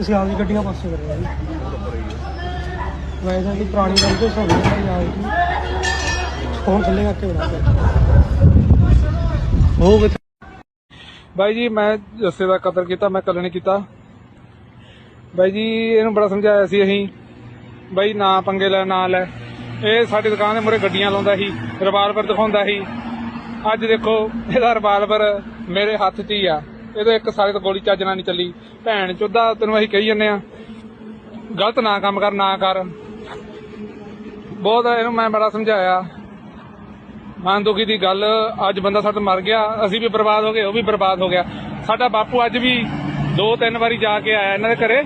ਸਿਆਲ ਦੀ ਗੱਡੀਆਂ ਪਾਸੇ ਕਰ ਰਿਹਾ ਜੀ ਵੈਸੇ ਕਿ ਪੁਰਾਣੀ ਗੱਲ ਤੋਂ ਸਭ ਤੋਂ ਯਾਦ ਜੀ ਫੋਨ ਥੱਲੇ ਕਰਕੇ ਬਣਾ ਹੋ ਬਾਈ ਜੀ ਮੈਂ ਜੱਸੇ ਦਾ ਕਤਲ ਕੀਤਾ ਮੈਂ ਕੱਲ ਨਹੀਂ ਕੀਤਾ। ਬਾਈ ਜੀ ਇਹਨੂੰ ਬੜਾ ਸਮਝਾਇਆ ਸੀ ਅਸੀਂ। ਬਾਈ ਨਾ ਪੰਗੇ ਲੈ ਨਾ ਲੈ। ਇਹ ਸਾਡੀ ਦੁਕਾਨ ਦੇ ਮੂਹਰੇ ਗੱਡੀਆਂ ਲਾਉਂਦਾ ਸੀ ਰਿਵਾਲਵਰ ਦਿਖਾਉਂਦਾ ਸੀ। ਅੱਜ ਦੇਖੋ ਇਹਦਾ ਰਿਵਾਲਵਰ ਮੇਰੇ ਹੱਥ 'ਚ ਹੀ ਆ। ਇਹ ਤਾਂ ਇੱਕ ਸਾਰੇ ਤੋਂ ਗੋਲੀ ਚੱਜ ਨਾਲ ਨਹੀਂ ਚੱਲੀ। ਭੈਣ ਚੋਦਾ, ਤੈਨੂੰ ਅਸੀਂ ਕਹੀ ਜੰਨੇ ਆ ਗਲਤ ਨਾ ਕੰਮ ਕਰ, ਨਾ ਕਰ। ਬਹੁਤ ਇਹਨੂੰ ਮੈਂ ਬੜਾ ਸਮਝਾਇਆ। ਮਨ ਦੁਖੀ ਦੀ ਗੱਲ, ਅੱਜ ਬੰਦਾ ਸਾਡਾ ਮਰ ਗਿਆ, ਅਸੀਂ ਵੀ ਬਰਬਾਦ ਹੋ ਗਏ, ਉਹ ਵੀ ਬਰਬਾਦ ਹੋ ਗਿਆ। ਸਾਡਾ ਬਾਪੂ ਅੱਜ ਵੀ ਦੋ ਤਿੰਨ ਵਾਰੀ ਜਾ ਕੇ ਆਇਆ ਇਹਨਾਂ ਦੇ ਘਰੇ।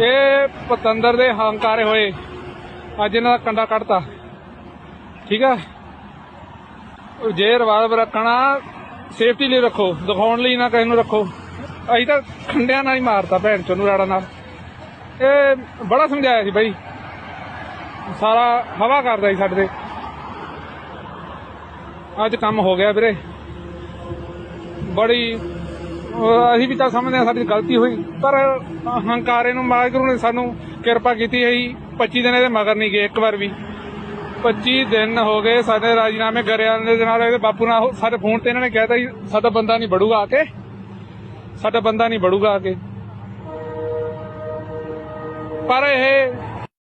ਇਹ ਪਤੰਦਰ ਦੇ ਹੰਕਾਰੇ ਹੋਏ, ਅੱਜ ਇਹਨਾਂ ਦਾ ਕੰਡਾ ਕੱਢਤਾ। ਠੀਕ ਹੈ ਜੇ ਰਿਵਾਲਵਰ ਰੱਖਣਾ ਸੇਫਟੀ ਲਈ ਰੱਖੋ, ਦਿਖਾਉਣ ਲਈ ਨਾ ਕਿਸੇ ਨੂੰ ਰੱਖੋ। ਅਸੀਂ ਤਾਂ ਖੰਡਿਆਂ ਨਾਲ ਹੀ ਮਾਰਤਾ ਭੈਣ ਚੋਂ ਨੂੰ ਰਾੜਾ ਨਾਲ। ਇਹ ਬੜਾ ਸਮਝਾਇਆ ਸੀ ਬਾਈ। ਸਾਰਾ ਹਵਾ ਕਰਦਾ ਸੀ ਸਾਡੇ ਤੇ। ਅੱਜ ਕੰਮ ਹੋ ਗਿਆ ਵੀਰੇ। ਬੜੀ, ਅਸੀਂ ਵੀ ਤਾਂ ਸਮਝਦੇ ਹਾਂ ਸਾਡੀ ਗਲਤੀ ਹੋਈ। ਪਰ ਹੰਕਾਰੇ ਨੂੰ ਵਾਹਿਗੁਰੂ ਨੇ ਸਾਨੂੰ ਕਿਰਪਾ ਕੀਤੀ ਹੈ 25 ਦਿਨ ਇਹਦੇ ਮਗਰ ਨਹੀਂ ਗਏ, ਇੱਕ ਵਾਰ ਵੀ। 25 ਦਿਨ ਹੋ ਗਏ ਸਾਡੇ ਰਾਜੀਨਾਮੇ ਕਰਿਆ ਦੇ ਨਾਲ ਇਹਦੇ ਬਾਪੂ ਨਾਲ ਸਾਡੇ ਫੋਨ ਤੇ ਇਹਨਾਂ ਨੇ ਕਹਿਤਾ ਸੀ ਸਾਡਾ ਬੰਦਾ ਨਹੀਂ ਬੜੂਗਾ ਆ ਕੇ। ਸਾਡਾ ਬੰਦਾ ਨਹੀਂ ਬੜੂਗਾ ਆ ਕੇ। ਪਰ ਇਹ